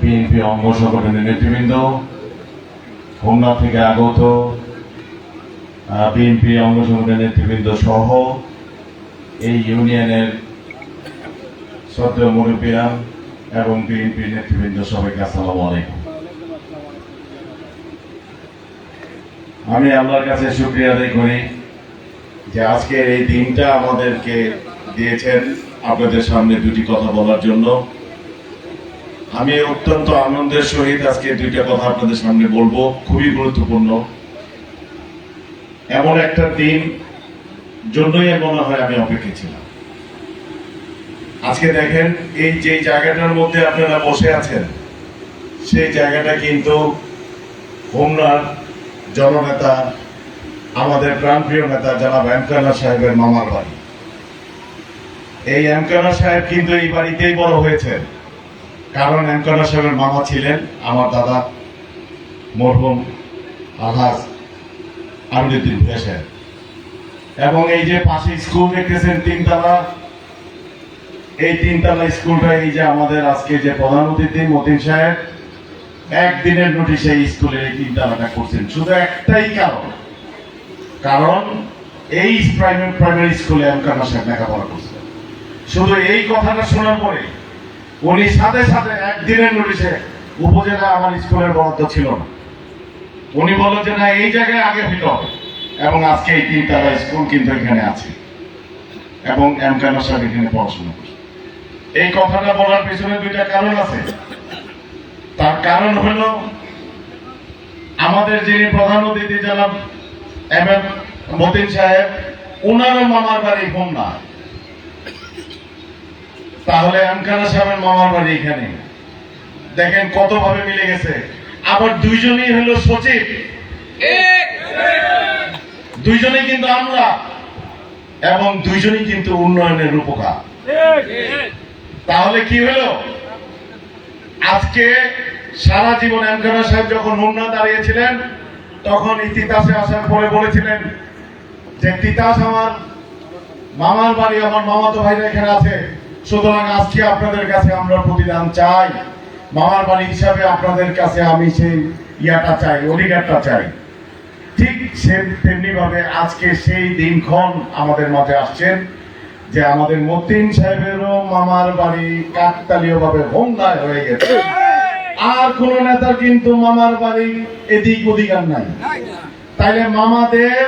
BNP অঙ্গ সংগঠনের নেতৃবৃন্দ হোমনা থেকে আগত বিএনপি অঙ্গ সংগঠনের নেতৃবৃন্দ সহ এই ইউনিয়নের শ্রদ্ধেয় মুরব্বীরা এবং বিএনপি নেতৃবৃন্দ সবাইকে আসসালামু আলাইকুম। আমি আল্লাহর কাছে শুক্রিয়া আদায় করি যে আজকের এই দিনটা আমাদেরকে দিয়েছেন আপনাদের সামনে দুটি কথা বলার জন্য। আমি অত্যন্ত আনন্দের সহিত আজকে দুইটা কথা আপনাদের সামনে বলব, খুবই গুরুত্বপূর্ণ। এমন একটা দিন জন্যই মনে হয় আমি অপেক্ষা ছিলাম। আজকে দেখেন, এই যে জায়গাটার মধ্যে আপনারা বসে আছেন, সেই জায়গাটা কিন্তু হোমনার জননেতা, আমাদের প্রাণপ্রিয় নেতা জনাব এমকানা সাহেবের মামার বাড়ি। এই এমকানা সাহেব কিন্তু এই বাড়িতেই বড় হয়েছেন। কারণ এমকানা সাহেবের মামা ছিলেন আমার দাদা মরহুম আলহাজ আমিরুদ্দিন ভুয়া সাহেব এবং এই যে পাশে স্কুল দেখতেছেন তিনতলা, এই তিনতলা স্কুলটা এই যে আমাদের আজকে যে প্রধান অতিথি মতিন সাহেব, একদিনের নোটিশে এই স্কুলের এই তিনতলাটা করছেন। শুধু একটাই কারণ। কারণ এই প্রাইমারি প্রাইমারি স্কুলে এমকানা সাহেব লেখাপড়া করছিলেন শুধু এই কথাটা শোনার পরে উনি সাথে সাথে একদিনের নোটিশে উপজেলা আমার স্কুলের বরাদ্দ ছিল না। উনি বলল যে, না, এই জায়গায় আগে হইতে হবে এবং আজকে এই তিনতলা স্কুল কিন্তু এখানে আছে এবং এমকানা সাহেব এখানে পড়াশোনা করছে। এই কথাটা বলার পিছনে দুইটা কারণ আছে। তার কারণ হলো, আমাদের যিনি প্রধান অতিথি জনাব এম এম মতিন সাহেব ওনারও মামার বাড়ি হোমনা তাহলে এমকানা সাহেবের মামার বাড়ি এখানে। দেখেন কত ভাবে মিলে গেছে। আবার দুইজনই হলো সচিব। দুইজনেই কিন্তু আমরা। এবং দুইজনই কিন্তু উন্নয়নের রূপকার। তাহলে কি হলো? আজকে সারা জীবন এমকানা সাহেব যখন হোমনা দাঁড়িয়েছিলেন, তখন ইতিহাসে আসার পরে বলেছিলেন যে, তিতাস আমার মামার বাড়ি, আমার মামাতো ভাইরা এখানে আছে। সুতরাং আজকে আপনাদের কাছে আমরা প্রতিদান চাই। মামার বাড়ি হিসাবে আপনাদের কাছে আমি সেই ইয়াটা চাই অধিকারটা চাই। ঠিক সে তেমনি ভাবে আজকে সেই দিনক্ষণ আমাদের মাঝে আসছেন যে আমাদের মতিন সাহেবেরও মামার বাড়ি কাকতালীয় ভাবে হোমদায় হয়ে গেছে। আর কোন নেতার কিন্তু মামার বাড়ি এদিক অধিকার নাই। তাইলে মামাদের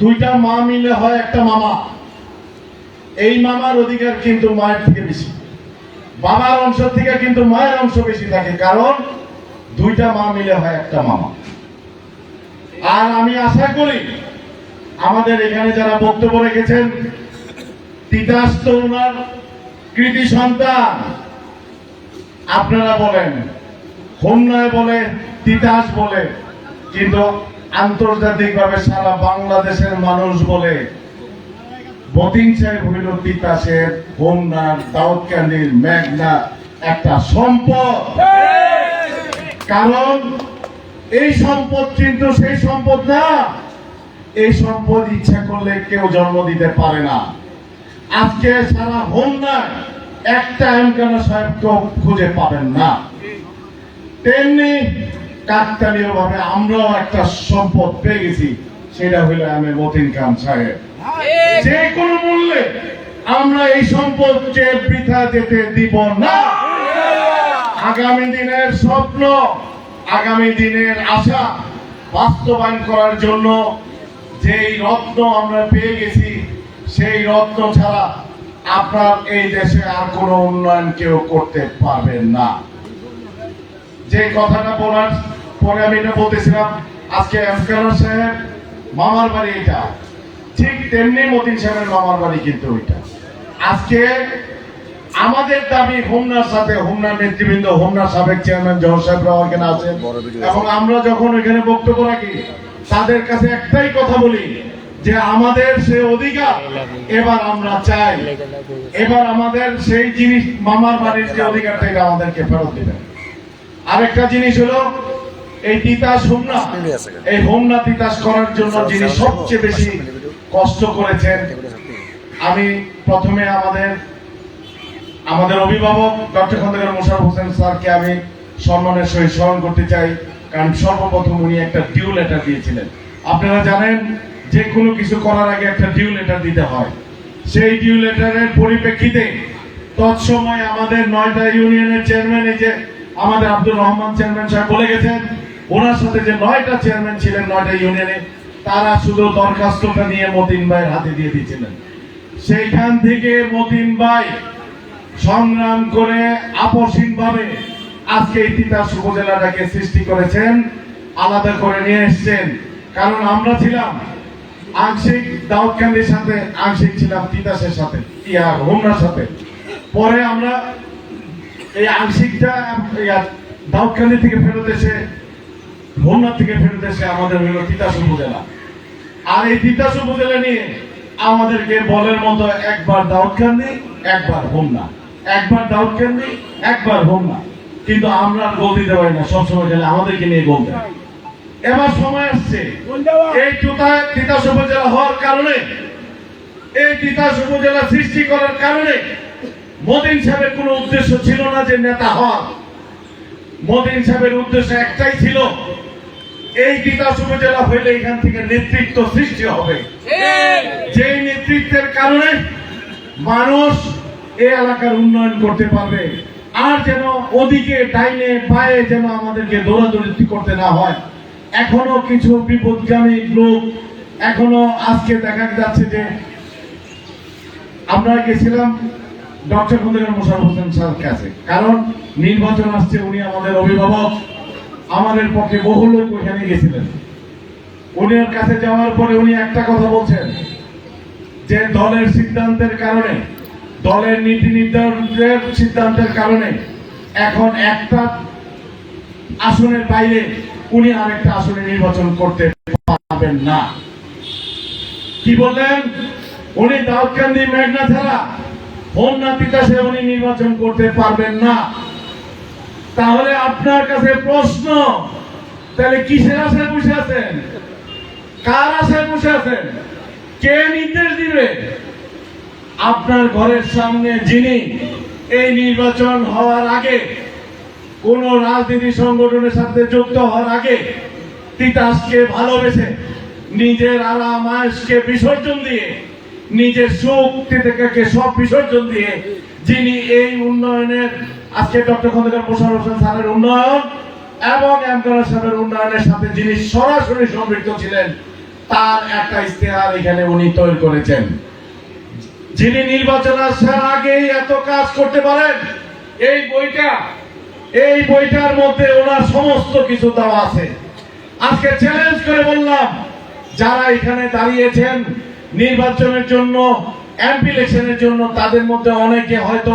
দুইটা মা মিলে হয় একটা মামা। এই মামার অধিকার কিন্তু মায়ের থেকে বেশি। বাবার অংশ থেকে কিন্তু মায়ের অংশ বেশি থাকে, কারণ দুইটা মা মিলে হয় একটা মামা। আর আমি আশা করি আমাদের এখানে যারা বক্তব্য রেখেছেন, তিতাস তো কৃতি সন্তান, আপনারা বলেন, হোমনায় বলে, তিতাস বলে, কিন্তু আন্তর্জাতিকভাবে সারা বাংলাদেশের মানুষ বলে বতিন সাহেব হইল তিতাসের হোমনার দাউদকান্দির একটা সম্পদ। এই সম্পদ কিন্তু সেই সম্পদ না। এই সম্পদ ইচ্ছা করলে কেউ জন্ম দিতে পারে না। আজকে সারা হোমনায় একটা সাহেবকেও খুঁজে পাবেন না। তেমনি কাকতালীয় ভাবে আমরাও একটা সম্পদ পেয়ে গেছি, সেটা হইল আমি মতিন খান সাহেব। যে কোনো মূল্যে আমরা এই সম্পদকে বৃথা যেতে দিব না। আগামী দিনের স্বপ্ন আগামী দিনের আশা বাস্তবায়ন করার জন্য যেই রত্ন আমরা পেয়ে গেছি সেই রত্ন ছাড়া আপনার এই দেশে আর কোনো উন্নয়ন কেউ করতে পারবেন না। যে কথাটা বলার পরে আমি এটা বলতেছিলাম আজকে এমকানা সাহেব মামার বাড়ি এটা। ঠিক তেমনি মতিন সাহেবের মামার বাড়ি কিন্তু ওইটা। আজকে আমাদের দাবি হোমনার সাথে, হোমনার নেতৃবৃন্দ, হোমনার সাবেক চেয়ারম্যান জহর সাহেবরাও এখানে আছেন। এবং আমরা যখন এখানে বক্তব্য রাখি, তাদের কাছে একটাই কথা বলি, যে আমাদের সে অধিকার, এবার আমরা চাই। এবার আমাদের সেই জিনিস, মামার বাড়ির যে অধিকারটা, এটা আমাদেরকে ফেরত দিবেন। আরেকটা জিনিস হলো, এই তিতাস হোমনা, এই হোমনা তিতাস করার জন্য যিনি সবচেয়ে বেশি কষ্ট করেছেন। আমি প্রথমে আমাদের আমাদের অভিভাবক ডক্টর খন্দকার মোশারফ হোসেন স্যারকে আমি সম্মানের সহিত স্মরণ করতে চাই, কারণ সর্বপ্রথম উনি একটা ডিউ লেটার দিয়েছিলেন। আপনারা জানেন, যে কোনো কিছু করার আগে একটা ডিউ লেটার দিতে হয়। সেই ডিউ লেটারের পরিপ্রেক্ষিতে তৎসময় আমাদের নয়টা ইউনিয়নের চেয়ারম্যান এই যে আমাদের আব্দুর রহমান চেয়ারম্যান সাহেব বলে গেছেন, ওনার সাথে যে নয়টা চেয়ারম্যান ছিলেন নয়টা ইউনিয়নে তারা শুধু দরখাস্তটা নিয়ে মতিন ভাইয়ের হাতে দিয়ে দিয়েছিলেন। সেইখান থেকে মতিন ভাই সংগ্রাম করে আপসীন ভাবে আজকে এই তিতাস উপজেলাটাকে সৃষ্টি করেছেন, আলাদা করে নিয়ে এসেছেন। কারণ আমরা ছিলাম আংশিক দাউদকান্দির সাথে, আংশিক ছিলাম তিতাসের সাথে ইয়া হোমনার সাথে। পরে আমরা এই আংশিকটা দাউদকান্দি থেকে ফেরত এসে হোমনার থেকে ফেরত এসে আমাদের হলো তিতাস উপজেলা। আর এই তিতাস উপজেলা নিয়ে আমাদেরকে বলের মতো একবার দাউদকান্দি একবার হোমনা একবার দাউদকান্দি একবার হোমনা কিন্তু আমরা গোল দিতে পারি না, সবসময় গেলে আমাদেরকে নিয়ে গোল দেয় এবার সময় আসছে। এই চুতায় তিতাস উপজেলা হওয়ার কারণে, এই তিতাস উপজেলা সৃষ্টি করার কারণে মদিন সাহেবের কোনো উদ্দেশ্য ছিল না যে নেতা হওয়ার। মদিন সাহেবের উদ্দেশ্য একটাই ছিল এই তিতাস উপজেলা হইলে এখান থেকে নেতৃত্ব সৃষ্টি হবে। যে নেতৃত্বের কারণে মানুষ এই এলাকার উন্নয়ন করতে পারবে। আর যেন ওদিকে ডাইনে পায়ে যেন আমাদেরকে দৌড়াদৌড়ি করতে না হয়। এখনও কিছু বিপদগামী লোক এখনও আজকে দেখা যাচ্ছে যে আমরা গেছিলাম ডক্টর খন্দকার মোশারফ হোসেন স্যার কাছে। কারণ নির্বাচন আসছে উনি আমাদের অভিভাবক। আমাদের পক্ষে বহু লোক ওইখানে গেছিলেন। উনির কাছে যাওয়ার পরে উনি একটা কথা বলছেন যে দলের সিদ্ধান্তের কারণে, দলের নীতি নির্ধারণের সিদ্ধান্তের কারণে এখন একটা আসনের বাইরে উনি আরেকটা আসনে নির্বাচন করতে পারবেন না। কি বললেন? উনি দাউদকান্দি মেঘনা ছাড়া হোমনা তিতাসে উনি নির্বাচন করতে পারবেন না। তাহলে আপনার কাছে প্রশ্ন, তাহলে কিসের আশায় বসে আছেন? কার আশায় বসে আছেন? কে নির্দেশ দিবে? আপনার ঘরের সামনে যিনি এই নির্বাচন হওয়ার আগে, কোন রাজনীতি সংগঠনের সাথে যুক্ত হওয়ার আগে, তিতাসকে ভালোবেসে নিজের আরাম আয়সকে বিসর্জন দিয়ে, নিজের সুখ তিতাকে সব বিসর্জন দিয়ে, যিনি এই উন্নয়নের আজকে ডক্টর খন্দকার মোশারফ হোসেন স্যারের উন্নয়ন এবং এমকার সাহেবের উন্নয়নের সাথে যিনি সরাসরি সম্পৃক্ত ছিলেন, তার একটা ইস্তেহার এখানে উনি তৈরি করেছেন। যিনি নির্বাচন আসার আগেই এত কাজ করতে পারেন, এই বইটা, এই বইটার মধ্যে ওনার সমস্ত কিছু দেওয়া আছে। আজকে চ্যালেঞ্জ করে বললাম, যারা এখানে দাঁড়িয়েছেন নির্বাচনের জন্য এমপি ইলেকশনের জন্য তাদের মধ্যে অনেকে হয়তো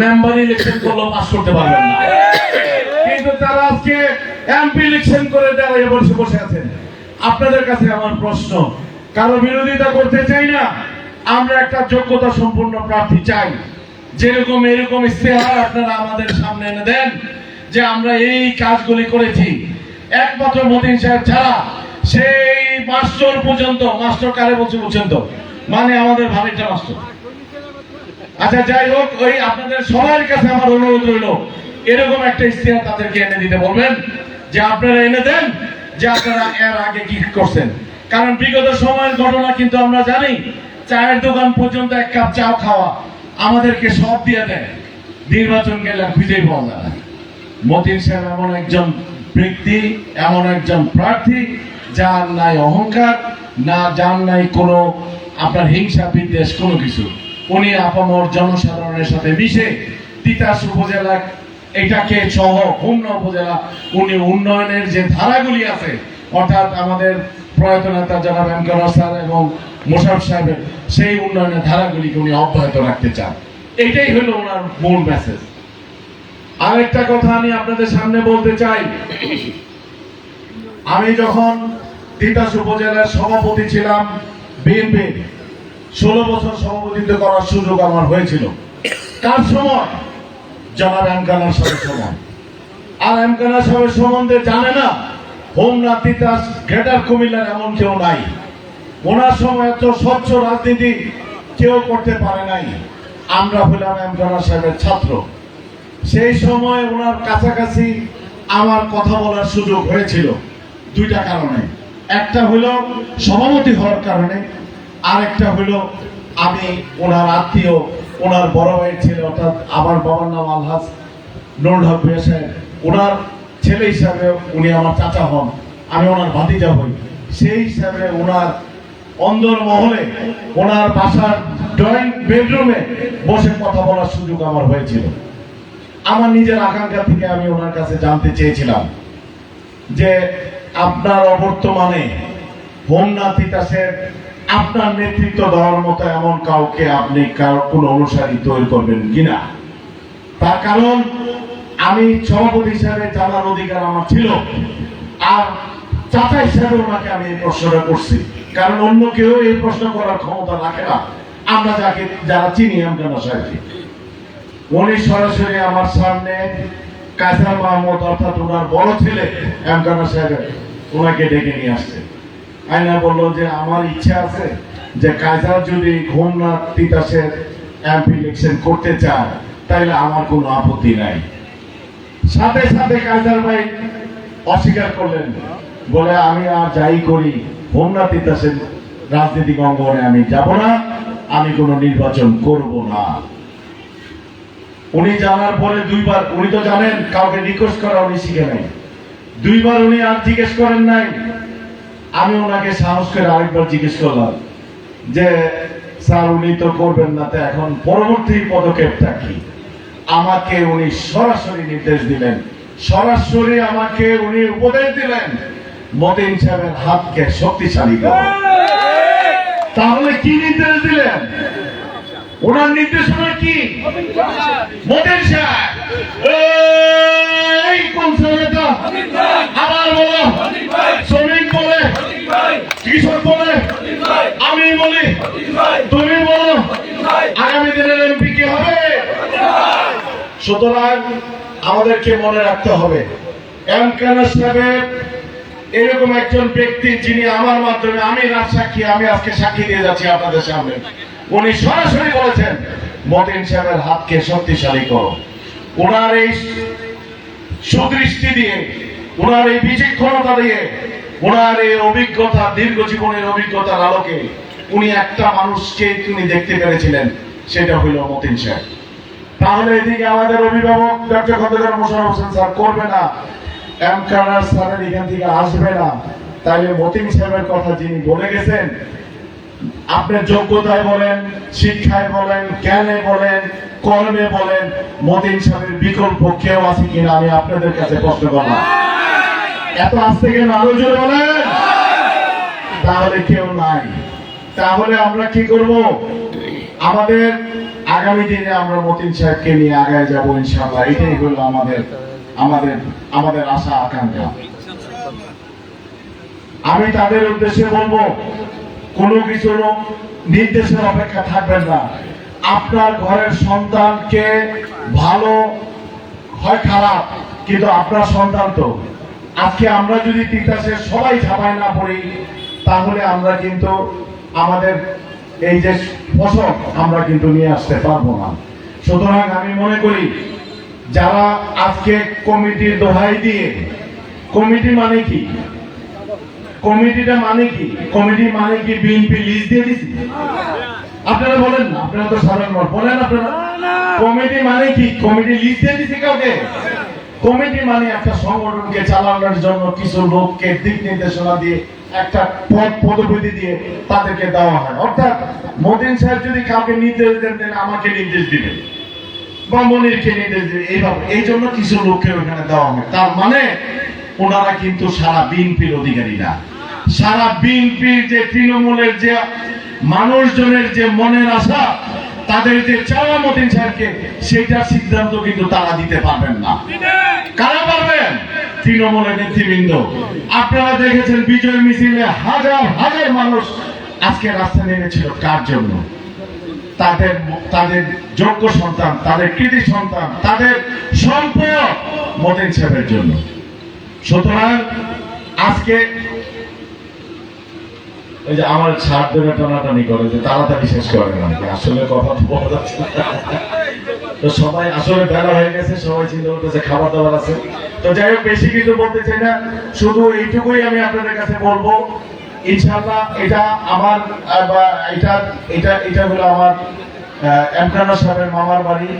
মেম্বার ইলেকশন করলেও পাস করতে পারবেন না। কিন্তু তারা আজকে এমপি ইলেকশন করে দাঁড়িয়ে বসে বসে আছেন। আপনাদের কাছে আমার প্রশ্ন, কারও বিরোধিতা করতে চাই না? আমরা একটা যোগ্যতা সম্পন্ন প্রার্থী চাই। যেরকম এরকম ইস্তেহার আপনারা আমাদের সামনে এনে দেন যে আমরা এই কাজগুলি করেছি। একমাত্র মতিন সাহেব ছাড়া সেই মাস্টার পর্যন্ত, মাস্টার কারে বলছে পর্যন্ত মানে আমাদের ভাবিটা মাস্টার আচ্ছা যাই হোক, ওই আপনাদের সবার কাছে আমার অনুরোধ রইল, এরকম একটা ইস্তেহার তাদেরকে এনে দিতে বলবেন, যে আপনারা এনে দেন, যে আপনারা এর আগে কি করছেন। কারণ বিগত সময়ের ঘটনা কিন্তু আমরা জানি, চায়ের দোকান পর্যন্ত এক কাপ চা খাওয়া আমাদেরকে সব দিয়ে দেয়। নির্বাচন গেলে খুঁজেই পাওয়া যায় মতিন সাহেব এমন একজন ব্যক্তি, এমন একজন প্রার্থী, যার নাই অহংকার, না, যার নাই কোনো আপনার হিংসা, বিদ্বেষ, কোনো কিছু। উনি আপামর জনসাধারণের সাথে মিশে তিতাস উপজেলা, এটাকে সহ অন্য উপজেলা, উনি উন্নয়নের যে ধারাগুলি আছে, অর্থাৎ আমাদের প্রয়াত নেতা জনাব এম স্যার এবং মোশারফ সাহেবের, সেই উন্নয়নের ধারাগুলিকে উনি অব্যাহত রাখতে চান। এটাই হলো ওনার মূল মেসেজ আরেকটা কথা আমি আপনাদের সামনে বলতে চাই। আমি যখন তিতাস উপজেলার সভাপতি ছিলাম বিএনপি ষোলো বছর সভাপতিত্ব করার সুযোগ আমার হয়েছিল। তার সময়? জনাব এমকানার সাহেব সময়। আর এমকানার সাহেবের সম্বন্ধে জানে না হোমনা তিতাস, গ্রেটার কুমিল্লার এমন কেউ নাই। ওনার সময় এত স্বচ্ছ রাজনীতি কেউ করতে পারে নাই। আমরা হলাম এমকানার সাহেবের ছাত্র। সেই সময় ওনার কাছাকাছি আমার কথা বলার সুযোগ হয়েছিল। দুইটা কারণে। একটা হলো সভাপতি হওয়ার কারণে আর একটা হলো আমি ওনার আত্মীয়, ওনার বড় ভাইয়ের ছেলে, অর্থাৎ আমার বাবার নাম আলহাজ নুরুল হক ওনার ছেলে হিসাবে উনি আমার চাচা হন, আমি ওনার ভাতিজা হই। সেই হিসাবে ওনার অন্দর মহলে, ওনার বাসার ড্রয়িং বেডরুমে বসে কথা বলার সুযোগ আমার হয়েছিল। আমার নিজের আকাঙ্ক্ষা থেকে আমি ওনার কাছে জানতে চেয়েছিলাম যে আপনার অবর্তমানে হোমনাথ তিতাসের আপনার নেতৃত্ব দেওয়ার মতো এমন কাউকে আপনি কোনো অনুসারী তৈরি করবেন কিনা? তার কারণ, আমি সভাপতি হিসাবে জানার অধিকার আমার ছিল আর চাচা হিসাবে ওনাকে আমি এই প্রশ্নটা করছি। কারণ অন্য কেউ এই প্রশ্ন করার ক্ষমতা রাখে না। আমরা যাকে, যারা চিনি আমকানা সাহেবকে উনি সরাসরি আমার সামনে কায়সার মাহমুদ অর্থাৎ ওনার বড় ছেলে আমকানা সাহেব ওনাকে ডেকে নিয়ে আসছে। আয়না বলল যে, আমার ইচ্ছা আছে যে, কায়সার যদি ঘুমনাথ তিতাসের এমপি ইলেকশন করতে চায়, তাইলে আমার কোনো আপত্তি নাই। সাথে সাথে কায়সার ভাই অস্বীকার করলেন। বলে, আমি আর যাই করি হোমনাথ তিতাসের রাজনৈতিক অঙ্গনে আমি যাব না, আমি কোনো নির্বাচন করব না। উনি জানার পরে দুইবার, উনি তো জানেন, কাউকে রিকোয়েস্ট করা উনি শিখে নাই দুইবার উনি আর জিজ্ঞেস করেন নাই। আমি ওনাকে সাহস করে আরেকবার জিজ্ঞেস করলাম যে, স্যার, উনি তো করবেন না তো, এখন পরবর্তী পদক্ষেপটা কি? আমাকে উনি সরাসরি নির্দেশ দিলেন। সরাসরি আমাকে উনি উপদেশ দিলেন, মতিন সাহেবের হাতকে শক্তিশালী করো। তাহলে কি নির্দেশ দিলেন? ওনার নির্দেশনা কি? মতিন সাহেব। কোন ছেলেটা আবার বলো। শ্রমিক বলে কৃষক বলে আমি বলি। তুমি বলো। আগামী দিনের এমপি হবে? সুতরাং আমাদেরকে মনে রাখতে হবে। এম কানা এরকম একজন ব্যক্তি যিনি আমার মাধ্যমে আমি রাজ সাক্ষী, আমি আজকে সাক্ষী দিয়ে যাচ্ছি আপনাদের সামনে। উনি সরাসরি বলেছেন, মতিন সাহেবের হাতকে শক্তিশালী করো। ওনার এই সুদৃষ্টি দিয়ে, ওনার এই বিচক্ষণতা দিয়ে, ওনার এই অভিজ্ঞতা, দীর্ঘ জীবনের অভিজ্ঞতার আলোকে উনি একটা মানুষকে তিনি দেখতে পেরেছিলেন, সেটা হইল মতিন সাহেব তাহলে এদিকে আমাদের অভিভাবক ডক্টর খন্দকার মোশারফ হোসেন স্যার করবে না। এম কানার স্যারের এখান থেকে আসবে না। তাইলে মতিন সাহেবের কথা যিনি বলে গেছেন আপনার যোগ্যতায় বলেন, শিক্ষায় বলেন, জ্ঞানে বলেন, কর্মে বলেন, মতিন সাহেবের বিকল্প কেউ আছে কিনা আমি আপনাদের কাছে প্রশ্ন করলাম এত আসতে কেন আরও জোরে বলেন? তাহলে কেউ নাই। তাহলে আমরা কি করব? আমাদের আগামী দিনে আমরা মতিন সাহেবকে নিয়ে আগায় যাব ইনশাআল্লাহ। এটাই হলো আমাদের আমাদের আমাদের আশা, আকাঙ্ক্ষা। আমি তাদের উদ্দেশ্যে বলব কোনো কিছুর নির্দেশের অপেক্ষা থাকবেন না। আপনার ঘরের সন্তানকে ভালো হয় খারাপ, কিন্তু আপনার সন্তান তো। আজকে আমরা যদি তিতাসের সবাই ঝাঁপায় না পড়ি, তাহলে আমরা কিন্তু আমাদের এই যে ফসল আমরা কিন্তু নিয়ে আসতে পারব না। সুতরাং আমি মনে করি, যারা আজকে কমিটির দোহাই দিয়ে, কমিটি মানে কি? কমিটিটা মানে কি? কমিটি মানে কি বিএনপি লিস্ট দিয়ে দিছি? আপনারা বলেন না, আপনারা তো সাধারণ মানুষ। বলেন আপনারা। কমিটি মানে কি? কমিটি লিস্ট দিয়ে দিছি কাউকে? কমিটি মানে একটা সংগঠনকে চালানোর জন্য কিছু লোককে দিক নির্দেশনা দিয়ে একটা পদ পদবিধি দিয়ে তাদেরকে দেওয়া হয়। অর্থাৎ মোদিন সাহেব যদি কাউকে নির্দেশ দেন দেন আমাকে নির্দেশ দিবেন। বা মনিরকে নির্দেশ দিবেন। এইভাবে। এই জন্য কিছু লোককে ওখানে দেওয়া হয়। তার মানে ওনারা কিন্তু সারা বিএনপির অধিকারী না। সারা বিএনপির যে তৃণমূলের যে মানুষজনের যে মনের আশা, তাদের যে চাওয়া মতিন সাহেবকে সেটার সিদ্ধান্ত কিন্তু তারা দিতে পারবেন না। কারা পারবেন? তৃণমূলের নেতৃবৃন্দ। আপনারা দেখেছেন বিজয় মিছিলে হাজার হাজার মানুষ আজকে রাস্তায় নেমেছিল। কার জন্য? তাদের তাদের যোগ্য সন্তান, তাদের কৃতি সন্তান, তাদের সম্পদ মতিন সাহেবের জন্য। সুতরাং আজকে ওই যে আমার ছাড় ধরে টানাটানি করে, যে তাড়াতাড়ি শেষ করে না। আসলে কথা তো বলা তো সবাই আসলে বেলা হয়ে গেছে, সবাই চিন্তা করতেছে খাবার দাবার আছে। তো যাই হোক, বেশি কিছু বলতে চাই না, শুধু এইটুকুই আমি আপনাদের কাছে বলব। ইনশাল্লাহ এটা আমার বা এটা এটা এটা হলো আমার এমকানা সাহেবের মামার বাড়ি।